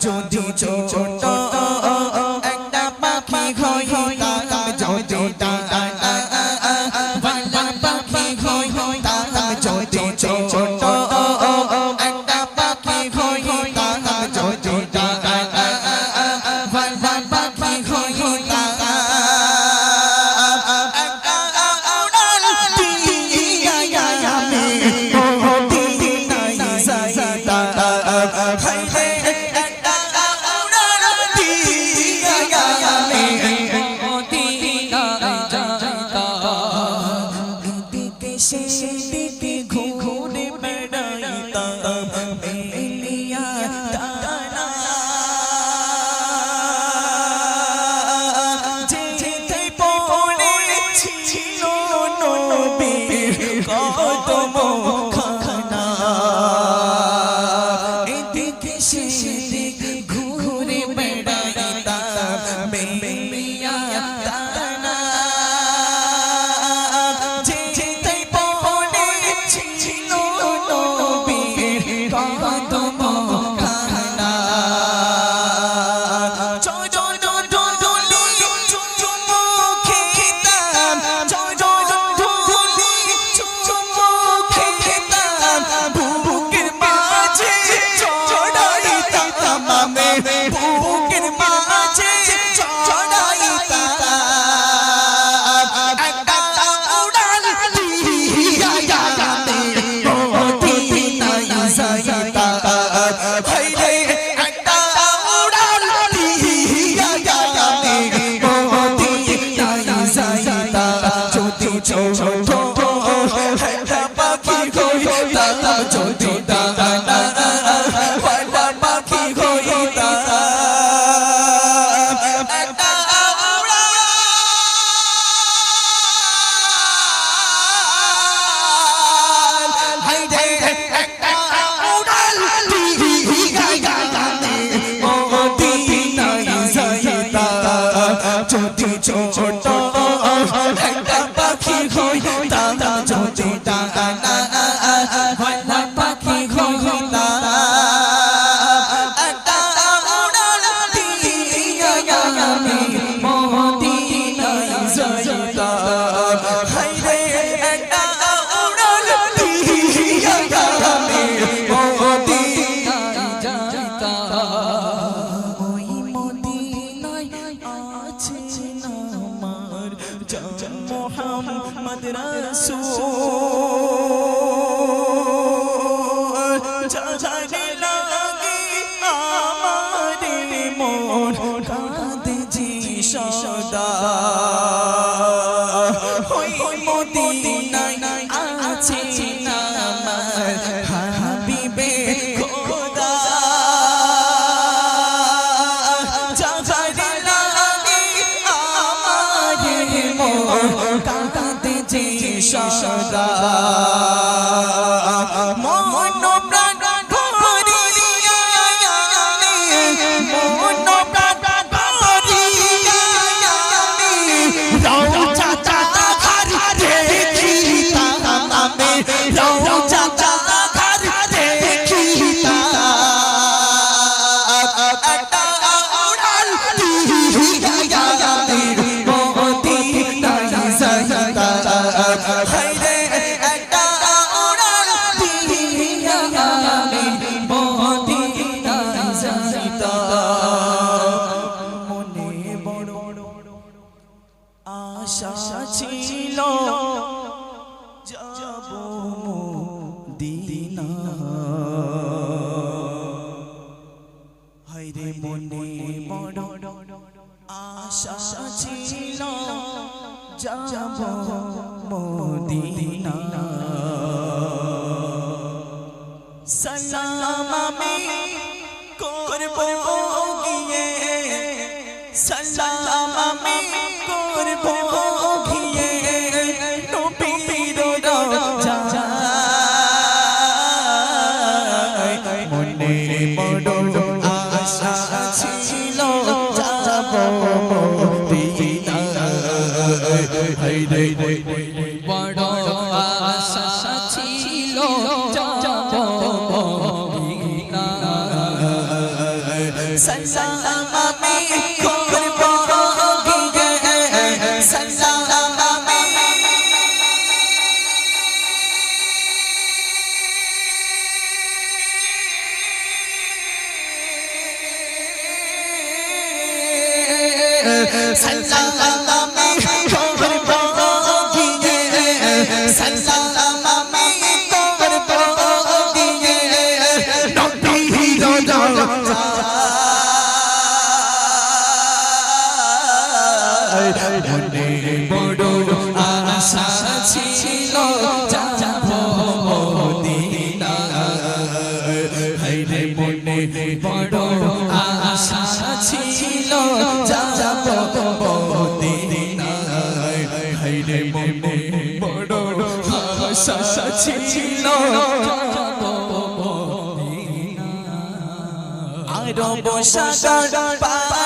যদি ছোট কত Up, up, up. ah আশা ছিল যাব মদিনা। সালাম আমি করব দে বড় আশা ছিল সন্সার আমি খবর Sallallahu ছিল। আরব সাগর পাড়ে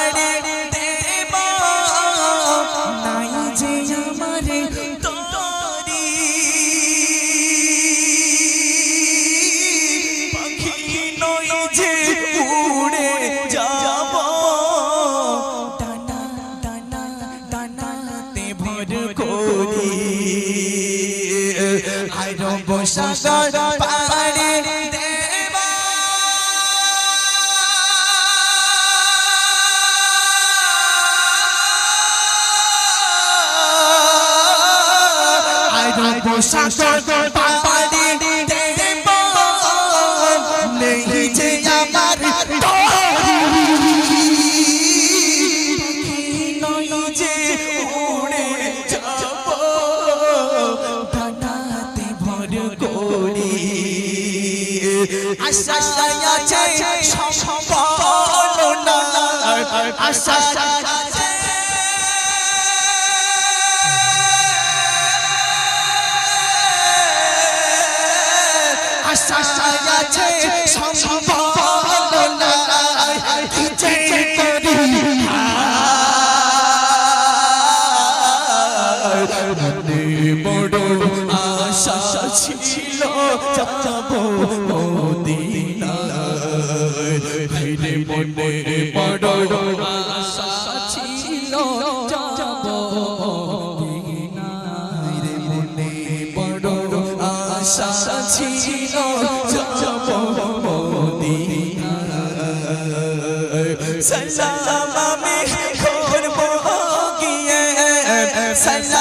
আশা আছে সম্পন্ন না সালাম আমি করব গিয়ে সালাম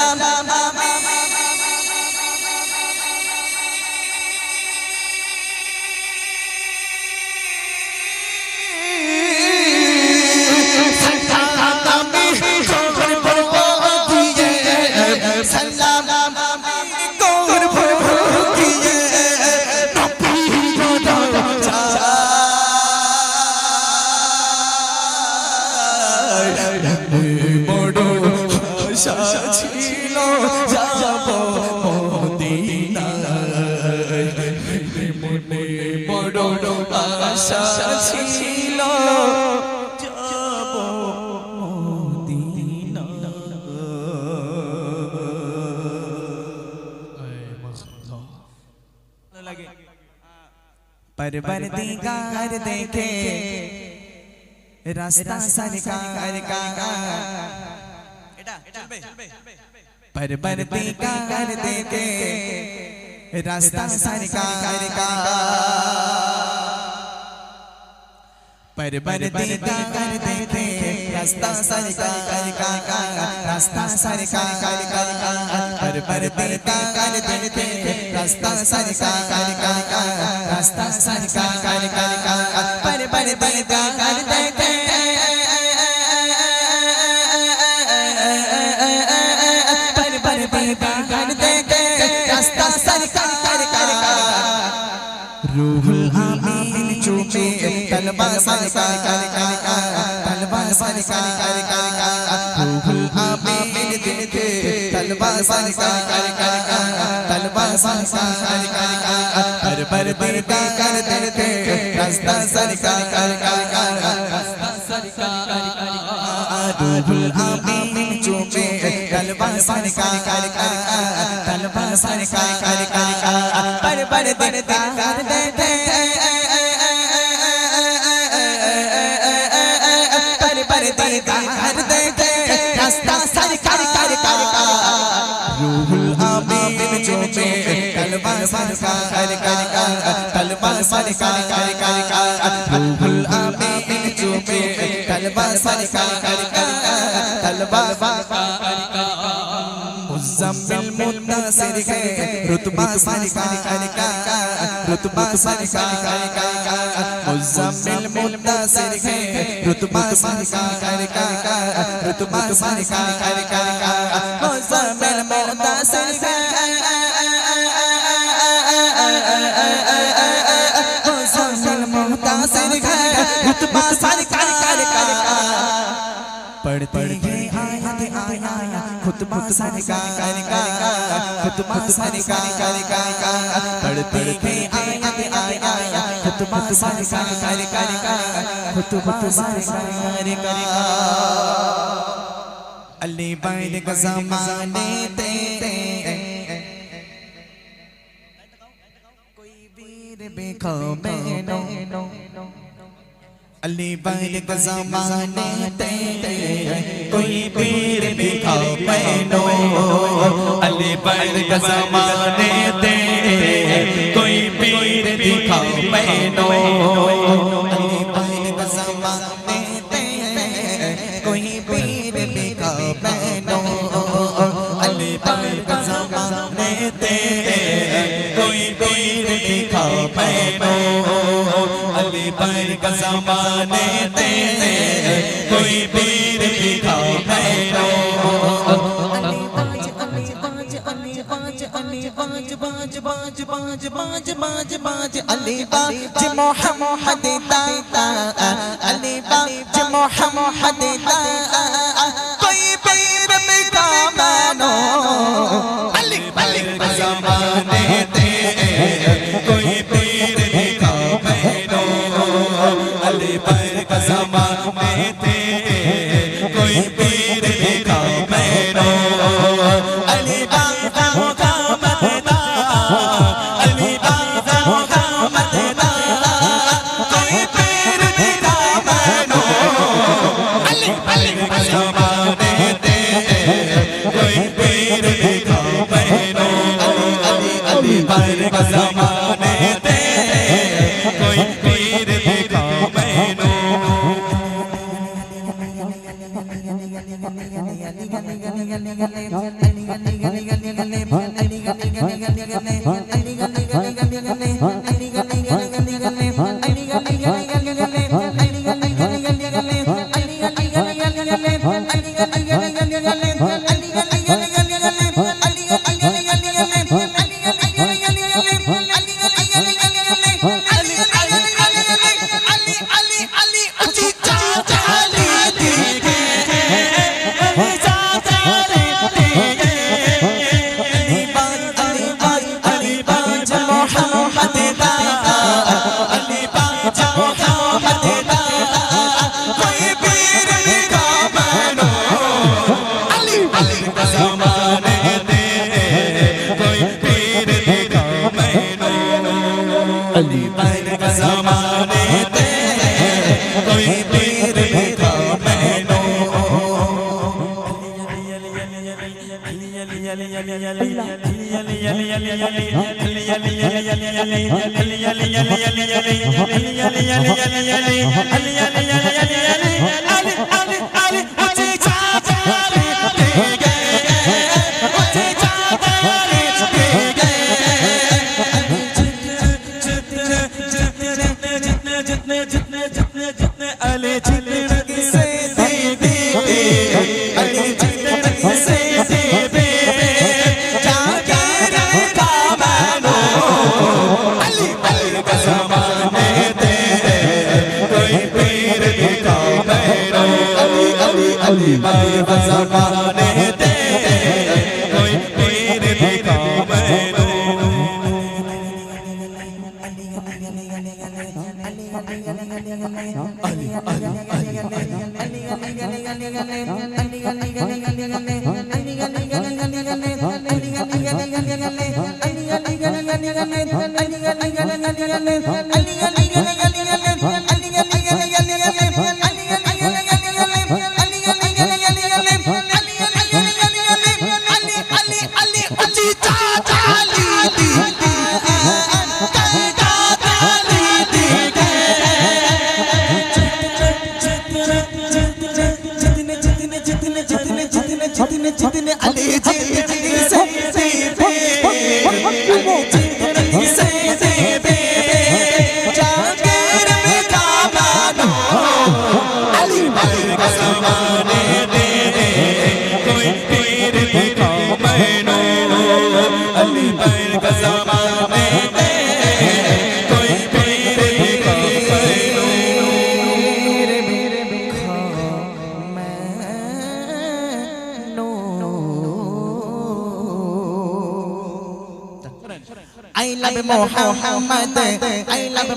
परवरदिगार देखे रास्ता सरकार का परवरदिगार देखे रास्ता सरकार का परवरदिगार देखे रास्ता सरकार का रास्ता सरकार का परवरदिगार देखे रास्ता सरकार का रास्ता सरकार का परवरदिगार देखे परवरदिगार देखे रास्ता सरकार का रूहुल आमीन चूमे तलबा सरकार कर कर तलबा सरकार कर कर तलबा सरकार कर कर तलबा सरकार कर कर हर पर दिल का कर दिल के रास्ता सरकार कर कर रास्ता सरकार रूहुल आमीन चूमे तलबा सरकार कर कर तलबा सरकार सरकार कर कर रूहुल आमीन जो में कलमा सरकार कर कर कलमा मुजम्मिल मुद्दासिर है रुतबा सरकार कर कर रुतबा सरकार कर कर मुजम्मिल मुद्दासिर है रुतबा सरकार कर कर रुतबा सरकार कर कर है रुतबा सरकार कर कर पढ़ते हैं आयत आया खुतबा सरकार का खुतबा सरकार का पढ़ते हैं आयत आया खुतबा सरकार का खुतबा सरकार का अली बैल का जमाने ते कोई वीर बेखो मैनो अली बैल का जमाने ते कोई पीर दिखाओ मैनो अली बैल का जमाने दे कोई पीर दिखाओ मैनो अली बैल का जमाने दे कोई पीर दिखाओ मैनो अली बाज मोहम्मद दाता अली बाज मोहम्मद दाता कोई पीर मिटा मानो ಗಲಿ ಗಲಿ ಗಲಿ ಗಲಿ ಗಲಿ Ali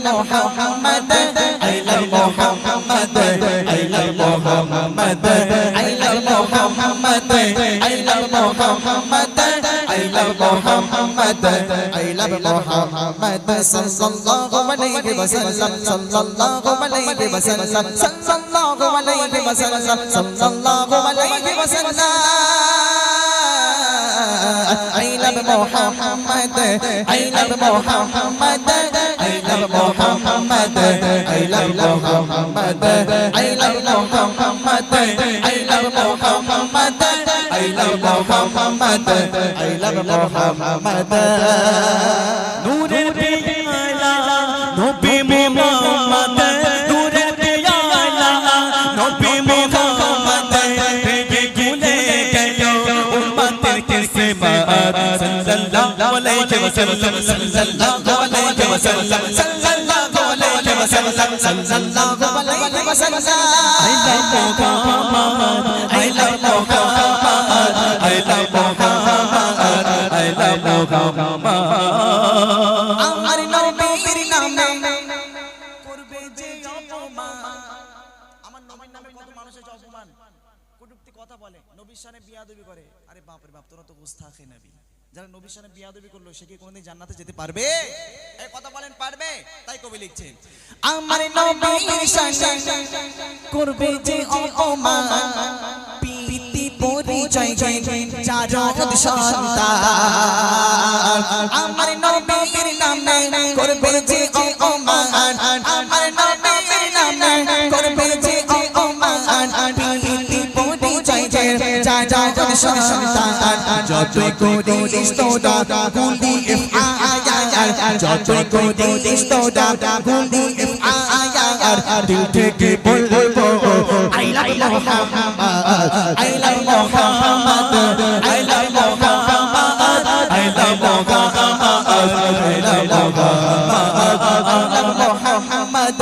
Muhammad I love Muhammad I love Muhammad I love Muhammad I love Muhammad I love Muhammad I love Muhammad সাল্লাল্লাহু আলাইহি ওয়াসাল্লাম সাল্লাল্লাহু আলাইহি ওয়াসাল্লাম সাল্লাল্লাহু আলাইহি ওয়াসাল্লাম সাল্লাল্লাহু আলাইহি ওয়াসাল্লাম I love Muhammad. I love Muhammad. Muhammad I love Muhammad I love Muhammad I love Muhammad I love Muhammad I love Muhammad Nure Piala Nabi Muhammad Nure Piala Nabi Muhammad Ye gule gayo ummat ke sema sallallahu alaihi wasallam sallallahu alaihi ওয়াসাল্লাম সাল্লাল্লাহু আলাইহি ওয়াসাল্লাম সাল্লাল্লাহু আলাইহি ওয়াসাল্লাম সাল্লাল্লাহু عليه وسلم I love Muhammad I love Muhammad I love Muhammad I love Muhammad আমার নবীর নামে করবে যে অপমান আমার নবীর নামে কত মানুষ আছে অপমান কটুক্তি কথা বলে নবীর সামনে বিয়াদবি করে আরে বাপ রে বাপ তোরা তো গুস্তাখে নবী যারা নবীর সামনে বিয়াদবি করল সে কি কোনোদিন জান্নাতে যেতে পারবে? এই কথা বলেন পারবে? তাই কবি লিখছে আমার নবীর শানে করবে যে অপমান পিতি পরিচয় চারদ সন্তান। আমার নবীর নামে করবে যে অপমান সন্তান যত করি স্তোদা গুলি আয়ার যত করি স্তোদা গুলি আয়ার দিল থেকে বলব I love Muhammad I love Muhammad I love Muhammad I love Muhammad I love Muhammad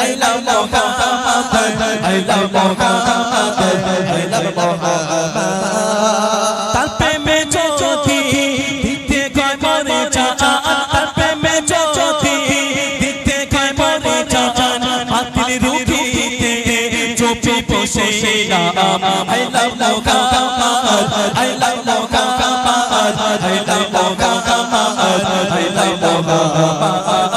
I love Muhammad I love Muhammad Medina I love Muhammad I love Muhammad I love Muhammad I love Muhammad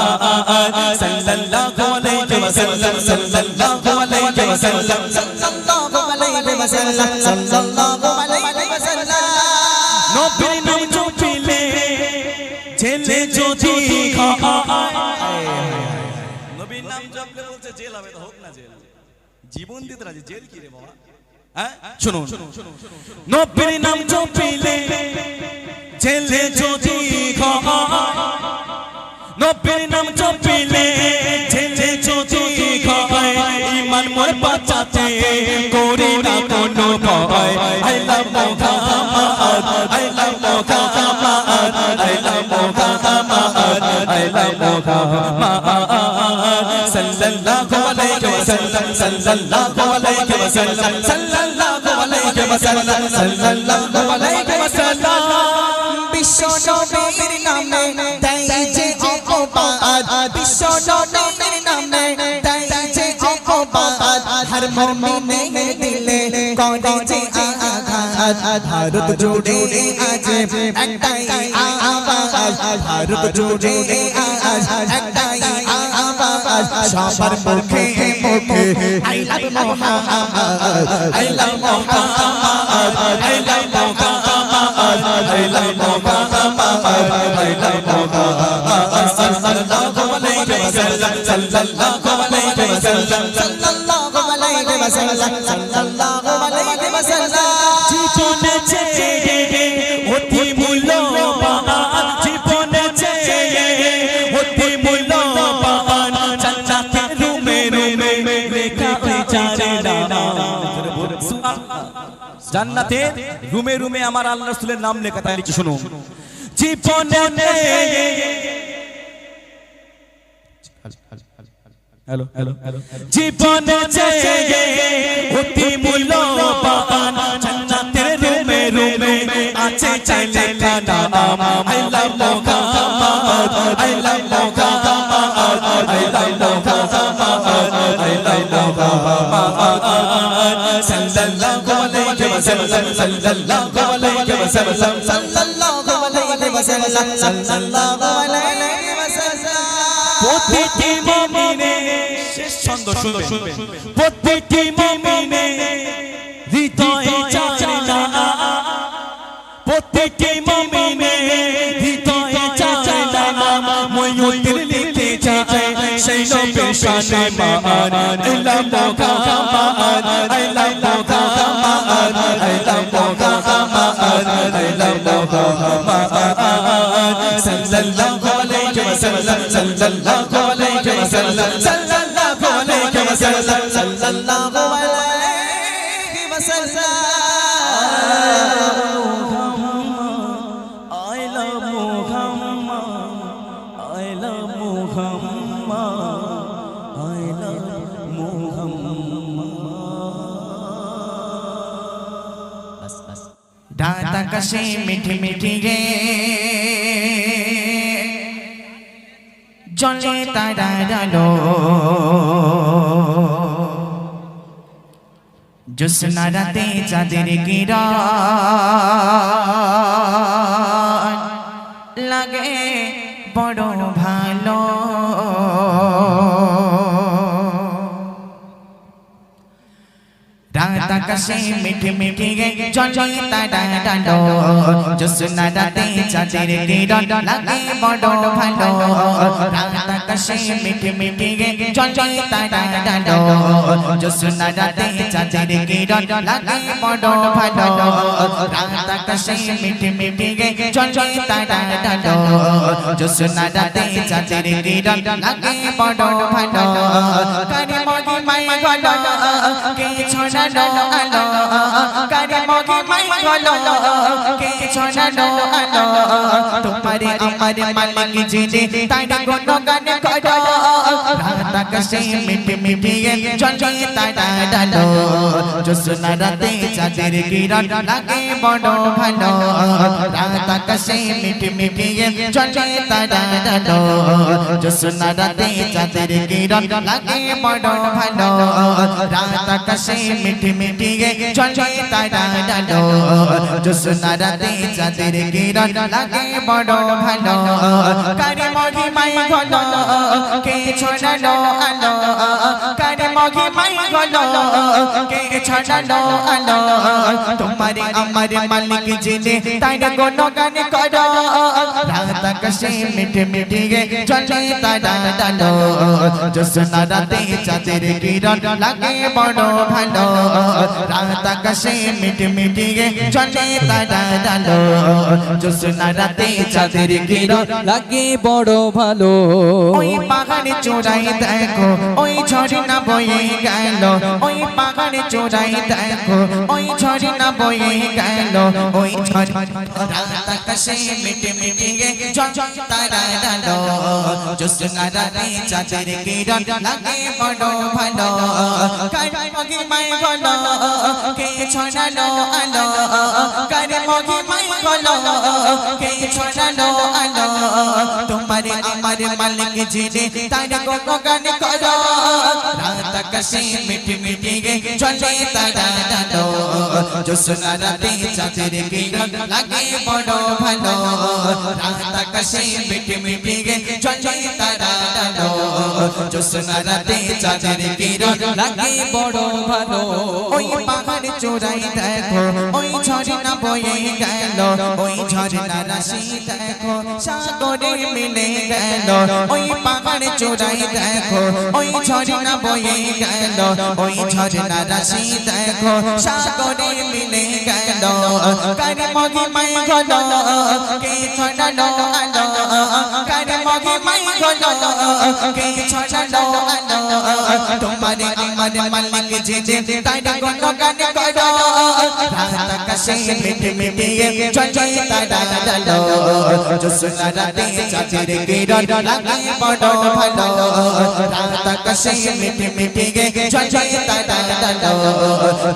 Sallallahu alayhi wa sallam Sallallahu alayhi wa sallam Sallallahu alayhi wa sallam Sallallahu alayhi wa sallam Nobody knows to pile Jele jodi khaa Nobody knows to pile Jele jodi khaa Nobody knows to pile Jele jodi khaa জীবন দিতে রাজি jail কি রে বাবা? হ্যাঁ? শুনুন। নাম জপিলে জেলে যদি নাম জপিলে জেলে যদি ইমান মোর বাঁচাতে করি না কোনো ভয়। I love Muhammad I love Muhammad ala Muhammad sallallahu alayhi wa sallam sallallahu alayhi wa sallam sallallahu alayhi wa sallam sallallahu alayhi wa sallam বিশ্ব নবীর নামে তাই যে অপবাদ বিশ্ব নবীর নামে তাই যে অপবাদ হর মমিনে দিলে করে যে আজ ভারত জোড়ে আজ একটাই আওয়াজ ভারত জোড়ে আজ একটাই আওয়াজ সবার মুখে মুখে I love Muhammad I love Muhammad I love Muhammad I love Muhammad I love Muhammad সাল্লাল্লাহু আলাইহি ওয়াসাল্লাম সাল্লাল্লাহু আলাইহি ওয়াসাল্লাম সাল্লাল্লাহু আলাইহি ওয়াসাল্লাম সাল্লাল্লাহু আলাইহি ওয়াসাল্লাম জান্নাতে রুমে রুমে আমার আল্লাহ রসুলের নাম লেখা থাকছে শুনুন। জীবনে হ্যালো রুমে alayhi wa sallam sallallahu alayhi wa sallam সাল্লাল্লাহু আলাইহি ওয়াসাল্লাম সাল্লাল্লাহু আলাইহি ওয়াসাল্লাম প্রতিটি মুমিনে শেষ ছন্দ শুনবেন প্রতিটি মুমিনে হৃদয়ে চায় না প্রতিটি মুমিনে হৃদয়ে চায় না ময়ূর লিখতে চায় সেই নবীর শানে মান আল্লাহ মুহাম্মদ আল্লাহ মুহাম্মদ আকাশে মিঠি মিঠি রে। জলে তারা ডালো জোসনা চাঁদের গির লাগে বড় ভালো। আকাশে মিঠি মিঠি জলে তারা ডালো জোসনা রাতে চাঁদের কিরণ লাগে বড় ভালো। রাত আকাশে মিঠি মিঠি জলে তারা ডালো জোসনা রাতে চাঁদের কিরণ লাগে বড় ভালো। রাত আকাশে মিঠি মিঠি জলে তারা ডালো জোসনা রাতে চাঁদের কিরণ লাগে বড় ভালো। কারে মগি মাই গলো, কে ছড়ানো আলো কারে মগে মাই গলো কে ছড়ানো আলো তোমারে আমার মালিক জিনে তাই গুণ গান করো। রাত আকাশে মিটি মিটি চলে তারা ডালো। জোসনা রাতে চাঁদের কিরণ লাগে বড় ভালো। রাত আকাশে মিটি মিটি চলে তারা ডালো। জোসনা রাতে চাঁদের কিরণ লাগে বড় ভালো। রাত আকাশে মিটি মিটি চলে তারা ডালো। জোসনা রাতে চাঁদের কিরণ লাগে বড় ভালো। কারে মহিমাই কে ছড়ালো আলো? কারে মগি গলো কে ছড়ালো আলো তোমারে আমার মালিক জিনে তাই গুণ গান করো রাত আকাশে মিঠে মিঠে চলে তারা ডালো জোসনা রাতে চাঁদের কিরণ লাগে বড় ভালো রাত আকাশে মিঠে মিঠে চলে তারা ডালো জোসনা রাতে চাঁদের কিরণ লাগে বড় ভালো ওই পাহাড়ে চোরাই দেখো ওই ঝর্ণা বয়ে গেল ওই পাহাড়ে চোরাই দেখো, ওই ঝর্ণা বয়ে গেল, ওই ঝর্ণা আকাশে মিটে মিটে গে তোমারে আমার মালিক জিনে তার গো করো। রাত মিটি গে চলে তারা ডালো জোসনা রাতে চাঁদের কিরণ লাগে বড় চলে তারা ডালো জোসনা রাতে চাঁদের কিরণ লাগে বড় ভালো। ওই পাহাড় চোরাই দেখো, ওই ঝর্ণা বয়ে গেল, ওই ঝর্ণা রাশি দেখো, সাগরে মিলে গেল। ওই পাহাড় চোরাই দেখো, ওই ঝর্ণা বয়ে গেল, ওই ঝর্ণা রাশি দেখো, সাগরে মিলে গেল। কারে মগি মাই কে ছড়ালো আলো কে ছড়ানো আলো তোমারে আমার মালিক যে যে তাই গুণ গান করো রাত আকাশে মিটে মিটে চলে তারা ডালো জোসনা রাতে চাঁদের কিরণ লাগে বড় ভালো। রাত আকাশে মিটে মিটে চলে তারা ডালো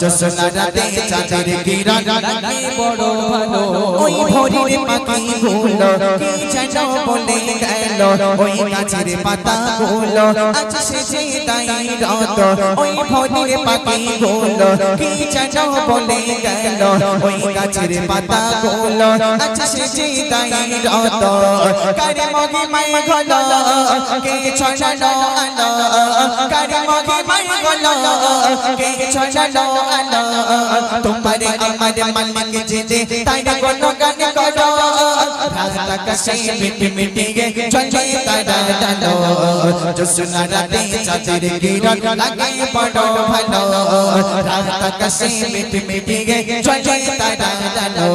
জোসনা রাতে চাঁদের কিরণ লাগে বড় ভালো। ওই ভোরের পাখি গুলো কি যেন বলে গেল? ওই গাছের পাতা গুলো আজ সেজে তাই রত ওই ভোরের পাখি গুলো, কি যেন বলে গেল, ওই গাছের পাতা গুলো, আজ সেজে তাই রত কারে মগে মাই গলো, কে ছড়ালো আলো, কারে মগে মাই গলো, কে ছড়ালো আলো, তোমারে আমার মালিক যে যে তাই কোন গান করো রাত আকাশে মিটি মিটি গে চলে তারা ডালো জোসনা রাতে চাঁদের কিরণ লাগে বড় ভালো রাত আকাশে মিটি মিটি গে চলে তারা ডালো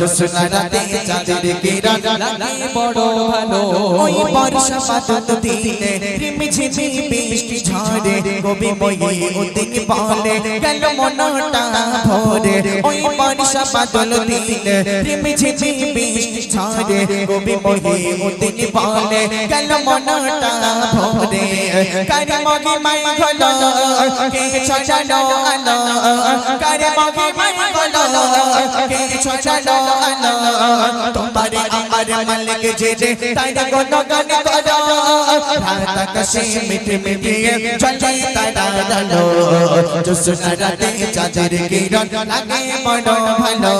জোসনা রাতে চাঁদের কিরণ লাগে বড় ভালো ওই বর্ষা পাতত দিলে রিমি ঝিমি বৃষ্টি ঝরে কবি বই ওদিন বলে গেল মনটা ভরে, ওই বর্ষা বাদল দিলে রিমি ঝিমি বৃষ্টি ঝরে কবি ওদিন বলে গেল মনটা ভরে কারে মগি মাই গলো কে ছড়ালো আলো কারে মগি মাই গলো কে ছড়ালো আলো তোমারে আমার মালিক যে কিরণ লাগে বড় ভালো